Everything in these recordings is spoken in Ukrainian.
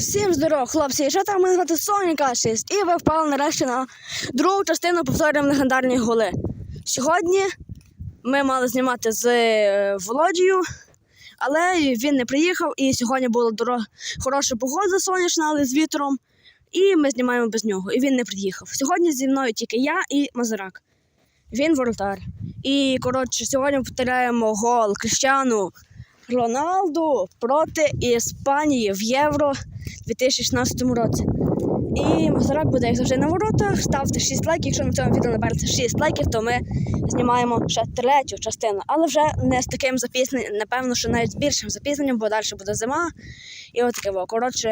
Всім здорово, хлопці! Що там мене звати Соніка 6 і ви впали нарешті на другу частину повторюємо легендарні голи. Сьогодні ми мали знімати з е, Володією, але він не приїхав, і сьогодні була доро- хороша погода сонячна, але з вітром. І ми знімаємо без нього, і він не приїхав. Сьогодні зі мною тільки я і Мазурак. Він воротар. І коротше, сьогодні повторяємо гол Кріштіану Роналду проти Іспанії в Євро 2016 році. І Мазурак буде як завжди на воротах. Ставте 6 лайків. Якщо на цьому відео набереться 6 лайків, то ми знімаємо ще третю частину. Але вже не з таким запізненням, напевно, що навіть з більшим запізненням, бо далі буде зима. І от таке. Коротше,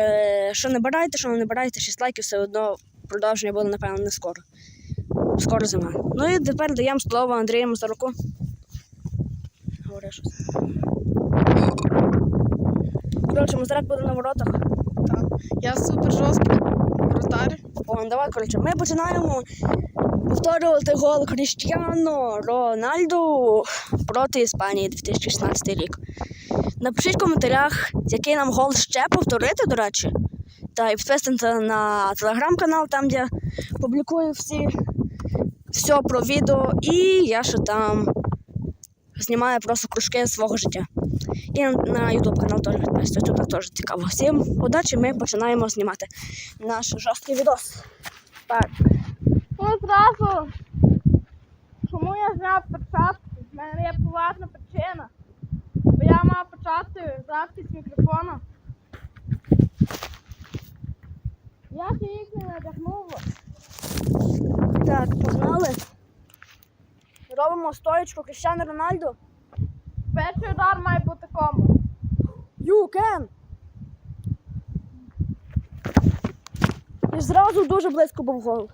що не бирайте, що не набираєте 6 лайків, все одно продовження буде, напевно, не скоро. Скоро зима. Ну і тепер даємо слово Андрію Мазураку. Говори щось. Коротше, Мазурак буде на воротах. Я супер жорсткий вратар. О, давай, коротше, ми починаємо повторювати гол Кріштіану Рональду проти Іспанії 2016 рік. Напишіть в коментарях, який нам гол ще повторити, до речі. Та і підписуйтесь на телеграм-канал, там де публікую всі все про відео. І я ще там знімаю просто кружки свого життя. І на YouTube канал теж підписуйтесь, тут теж цікаво. Всім удачі, ми починаємо знімати наш жорсткий відос. Так. Ну зразу. Чому я зняв перчатку? В мене є поважна причина. Бо я мав почати запис мікрофона. Я ще їх не надягнув. Так, погнали. Робимо стоєчку Кріштіану Рональду. Перший удар має бути кому. You can! І зразу дуже близько був гол.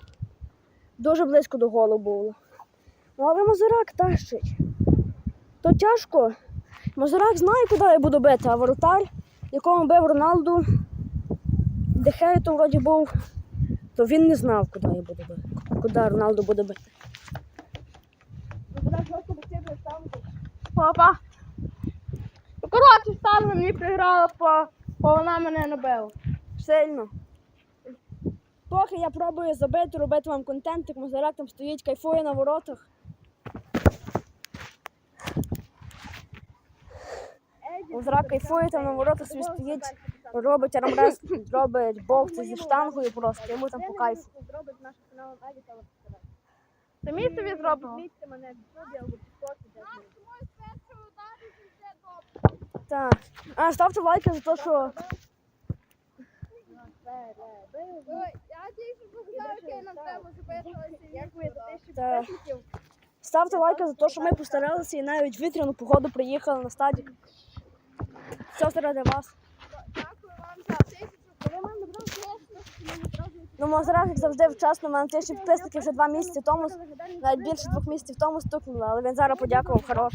Дуже близько до голу було. Ну, але Мазурак тащить. То тяжко. Мазурак знає, куди я буду бити, а воротар, якому бив Роналду, Дехею то вроді був, то він не знав, куди я буду бити. Куди Роналду буде бити. Ну, коротше, стало мені приграла, по, бо вона мене набила. Сильно. Поки я пробую забити, робити вам контент, як Мазурак там стоїть, кайфує на воротах. Мазурак кайфує там на воротах собі стоїть, робить армрест, робить бокси зі штангою просто, йому там по кайфу. Самі собі зробимо. Так. А ставте лайки за те, що ставте лайки за те, що ми постаралися і навіть вітряну погоду приїхали на стадік. Все заради вас. Ну, Мазурак, як завжди, вчасно, у мене тисячі підписників вже два місяці тому, навіть більше двох місяців тому стукнули, але він зараз подякував, хорош.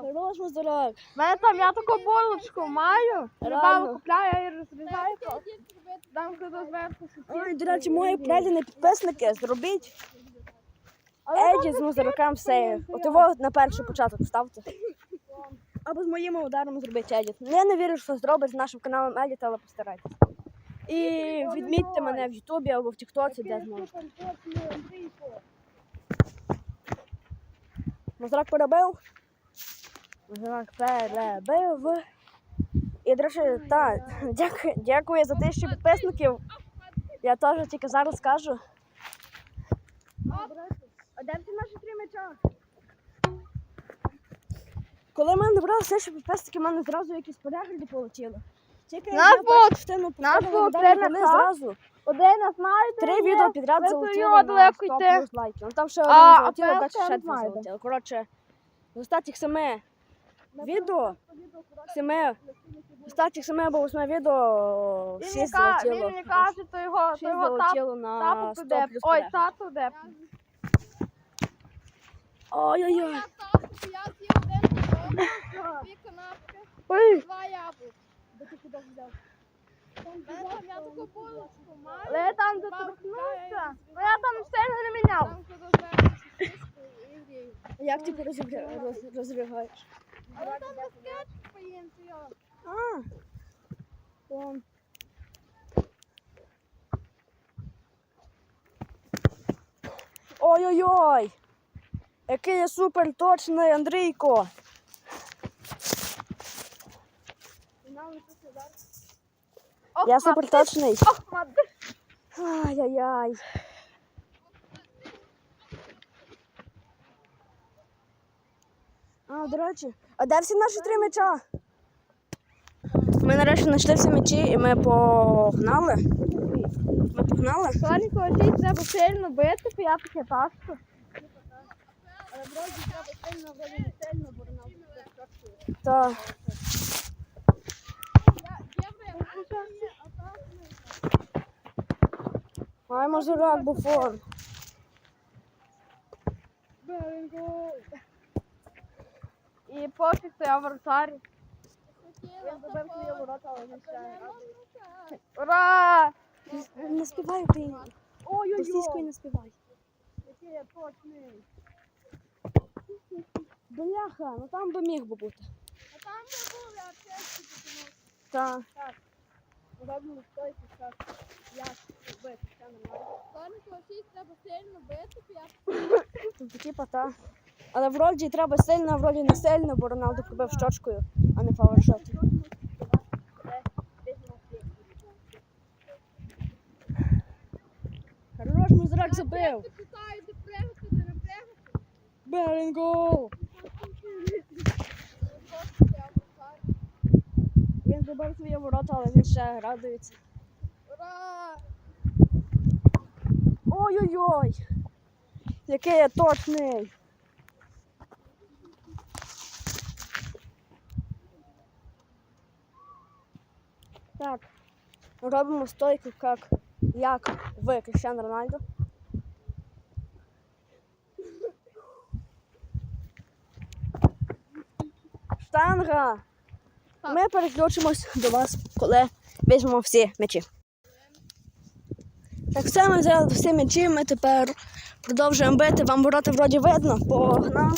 Хорош, Мазурак. У мене там я таку булочку маю, Реально? купляю, я її розрізаю, дам куди зверху Ой, до речі, мої предані підписники, зробіть Еді з Мазураком все. От його на перший початок ставте. Або з моїми ударами зробіть едіт. Я не вірю, що зробить з нашим каналом едіт, але постарайтесь. І відмітьте мене в Ютубі або в Тіктоці, де зможете. Мазурак перебив. Мазурак перебив. І, до речі, так, дякую, дякую за тисячу підписників. Я теж тільки зараз скажу. А де всі наші три м'яча? Коли в мене набрали тисячу підписників, в мене зразу якісь перегляди полетіли. Тільки я Наш зняв першу бот! частину Наш тренер, коли так? зразу Один не знаєте? три відео підряд Ви залетіло на далеко 100 йти. плюс лайків. Ну там ще А, один а залетіло, перше далі ще не два знаєте. залетіло. Коротше, з останніх семи відео, семи, з семи або восьми відео Він всі мені ка- Він залетіло. мені каже, то його, то Всі його тап, залетіло на тапу 100 туди. плюс Ой, перегляд. тату де. Ой-ой-ой. Я з'їв один кусок, дві канапки, Ой. два яблука. Де ти куди взяв? Я таку булочку маю. Але я там доторкнувся. Ну я там сильно не міняв. Там. Як ти розриваєш? Але там без кетчупу їм, то. А. Вон. Ой-ой-ой! Який я супер точний, Андрійко! Я супер точний. Ох, мати. Ай-яй-яй. А, до речі, а де всі наші три м'яча? Ми нарешті знайшли всі м'ячі і ми погнали. Ми погнали? Соніку, очі треба сильно бити, п'ятки пасту. Але вроді треба сильно, сильно, бо вона я так ми. Маємо журак буфон. І поки стояв воротарі. Він забив свої ворота, але не ще. Ура! Не співай українською. Російською не співай. Який я точний. Бляха, ну там би міг би бути. А там де був, я чесно потянув. Робимо стойку, так. Як бити, все нормально. Сонику, ось треба сильно бити, п'ятки. Тобто, типа, та. Але вроді треба сильно, а вроді не сильно, бо Роналду пробив щочкою, а не павершот. Хорош, музрак забив. Берінгол! Забив свої ворота, але він ще радується. Ура! Ой-ой-ой! Який я точний! Так, робимо стойку, як, як ви, Кріштиану Рональдо. Штанга! Ми переключимось до вас, коли візьмемо всі м'ячі. Так все, ми взяли всі м'ячі, ми тепер продовжуємо бити. Вам ворота вроді видно, погнали.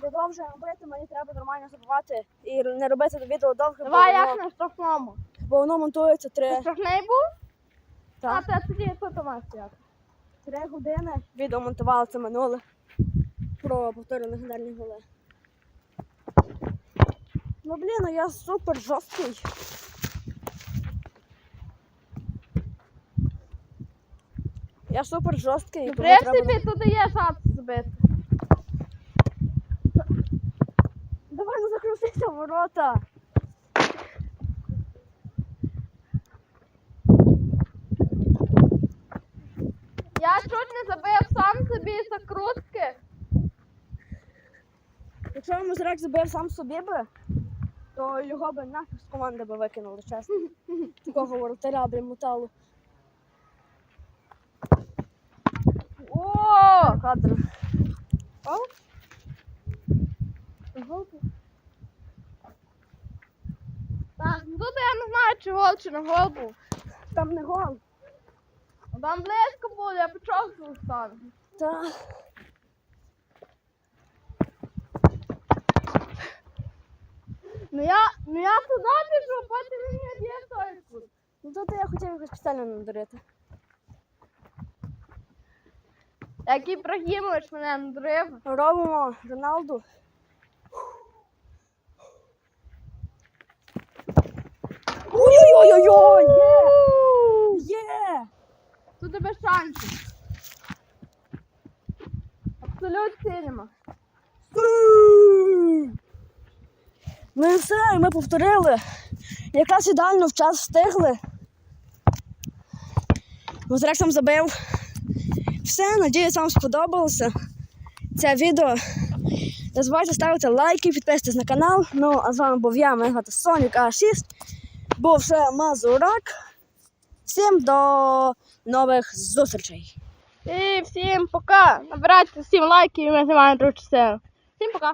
Продовжуємо бити, мені треба нормально забувати і не робити до відео довго, Давай воно, як на штрафному. бо воно монтується Ти три, штрафний був? А так, ти тоді тут у нас як? три години. Відео монтували це минуле про повторі легендарні голи. Ну блін, ну я супер жорсткий. Я супер жорсткий. Ну, в треба- принципі, тут є шанс збити. Давай ну закрутися ворота. Я чуть не забив сам собі закрутки. Якщо Мозрак забив сам собі би, то його би нафіг з команди би викинули, чесно. Такого воротаря би мотало О! кадр. Так, ну тут я не знаю, чи гол, чи не гол був. Там не гол. Там близько було, я почав ставити. Та. Ну я, ну я туди пішов, потім мені є той кут. Ну тут я хотів якось спеціально надурити. Як Ібрагімович мене надрив. Робимо Роналду. Ой-ой-ой-ой! Є! Є! Тут тебе шансів. Абсолютно нема. Ну і все, ми повторили. Якраз ідеально в час встигли. Мозрек сам забив. Все, надіюсь, вам сподобалося це відео. Не забувайте ставити лайки, підписуйтесь на канал. Ну, а з вами був я, мене звати Сонік А6. Був ще Мазурак. Всім до нових зустрічей! І всім пока. Набирайте всім лайків і ми знімаємо частину. Всім пока.